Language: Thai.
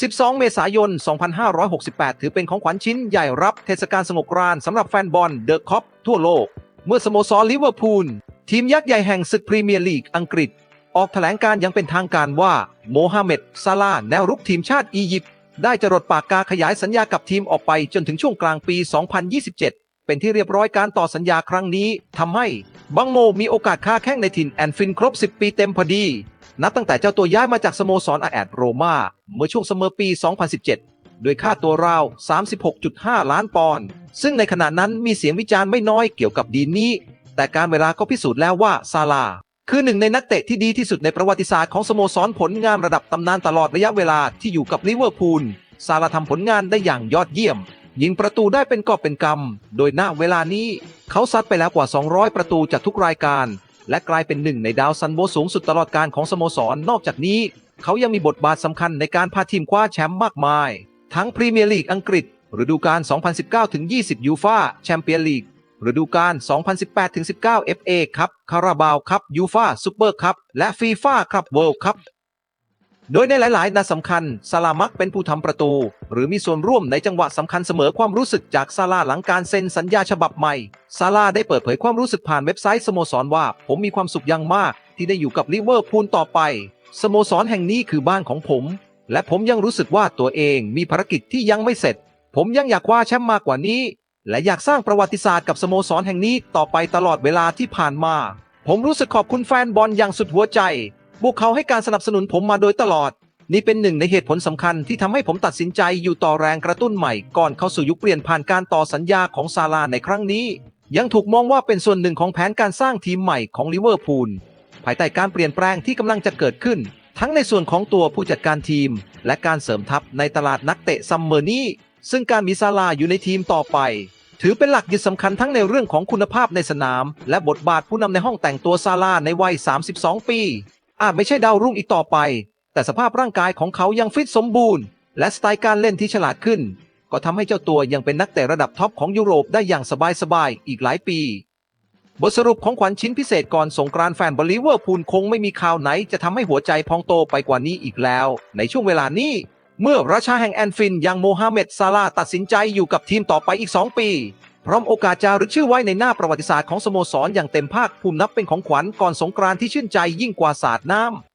12 เมษายน 2568 ถือเป็นของขวัญชิ้นใหญ่รับเทศกาลสงกรานต์สำหรับแฟนบอลเดอะคอปทั่วโลก เมื่อสโมสรลิเวอร์พูล ทีมยักษ์ใหญ่แห่งศึกพรีเมียร์ลีกอังกฤษ ออกแถลงการอยังเป็นทางการว่าโมฮัมเหม็ดซาลาแนวรุกทีมชาติอียิปต์ได้จรดปากกาขยายสัญญากับทีมออกไปจนถึงช่วงกลางปี 2027 เป็นที่เรียบร้อยการต่อสัญญาครั้งนี้ทำให้บังโมมีโอกาสค้าแข้งในถิ่นแอนฟินครบ 10 ปีเต็มพอดี นับตั้งแต่เจ้าตัวย้ายมาจากสโมสรอาแอดโรมาเมื่อช่วงเสมอปี 2017 โดยค่าตัวราว 36.5 ล้านปอนด์ซึ่งในขณะนั้นมีเสียงวิจารณ์ไม่น้อยเกี่ยวกับดีลนี้ แต่การเวลาก็พิสูจน์แล้วว่าซาลา คือหนึ่งในนักเตะที่ดีที่สุดในประวัติศาสตร์ของสโมสรผลงานระดับตำนานตลอดระยะเวลาที่อยู่กับลิเวอร์พูลซาลาทำผลงานได้อย่างยอดเยี่ยม ยิงประตูได้เป็นกอบเป็นกำ โดยณเวลานี้เขาซัดไปแล้วกว่า 200 ประตูจากทุกรายการ และกลายเป็นหนึ่งในดาวซันโบสูงสุดตลอดการของสโมสรนอกจากนี้ เขายังมีบทบาทสำคัญในการพาทีมคว้าแชมป์มากมาย ทั้งพรีเมียร์ลีกอังกฤษฤดูกาล 2019-20 ยูฟาแชมเปี้ยนลีกฤดูกาล 2018-19 FA ครับ คาราบาวครับ ยูฟาซูเปอร์คัพและฟีฟ่าครับเวิลด์คัพ โดยในหลาย ๆ นัดสำคัญ ซาลามักเป็นผู้ทำประตู หรือมีส่วนร่วมในจังหวะสำคัญเสมอความรู้สึกจากซาลาหลังการเซ็นสัญญาฉบับใหม่ ซาลาได้เปิดเผยความรู้สึกผ่านเว็บไซต์สโมสรว่า ผมมีความสุขอย่างมาก ที่ได้อยู่กับลิเวอร์พูลต่อไป สโมสรแห่งนี้คือบ้านของผม และผมยังรู้สึกว่าตัวเองมีภารกิจที่ยังไม่เสร็จ ผมยังอยากคว้าแชมป์มากกว่านี้ และอยากสร้างประวัติศาสตร์กับสโมสรแห่งนี้ต่อไปตลอดเวลาที่ผ่านมา ผมรู้สึกขอบคุณแฟนบอลอย่างสุดหัวใจ พวกเขาให้การสนับสนุนผมมาโดยตลอด นี่เป็นหนึ่งในเหตุผลสำคัญที่ทำให้ผมตัดสินใจอยู่ต่อแรงกระตุ้นใหม่ก่อนเข้าสู่ยุคเปลี่ยนผ่านการต่อสัญญาของซาลาในครั้งนี้ ยังถูกมองว่าเป็นส่วนหนึ่งของแผนการสร้างทีมใหม่ของลิเวอร์พูลภายใต้การเปลี่ยนแปลงที่กำลังจะเกิดขึ้น ทั้งในส่วนของตัวผู้จัดการทีม และการเสริมทัพในตลาดนักเตะซัมเมอร์นี้ซึ่งการมีซาลาอยู่ในทีมต่อไป ถือเป็นหลักยึดสำคัญทั้งในเรื่องของคุณภาพในสนาม และบทบาทผู้นำในห้องแต่งตัวซาลาในวัย 32 ปี อาจไม่ใช่ดาวรุ่งอีกต่อไป แต่สภาพร่างกายของเขายังฟิตสมบูรณ์ และสไตล์การเล่นที่ฉลาดขึ้น ก็ทำให้เจ้าตัวยังเป็นนักเตะระดับท็อปของยุโรปได้อย่างสบายๆอีกหลายปี บทสรุปของขวัญชิ้นพิเศษก่อนสงกรานต์แฟนบอลลิเวอร์พูลคงไม่มีข่าวไหนจะทำให้หัวใจพองโตไปกว่านี้อีกแล้ว ในช่วงเวลานี้เมื่อราชาแห่งแอนฟินอย่างโมฮัมเหม็ดซาลาตัดสินใจอยู่กับทีมต่อไปอีก 2 ปี พร้อมโอกาสจารึกชื่อไว้ในหน้าประวัติศาสตร์ของสโมสรอย่างเต็มภาคภูมินับเป็นของขวัญก่อนสงกรานต์ที่ชื่นใจยิ่งกว่าสาดน้ำ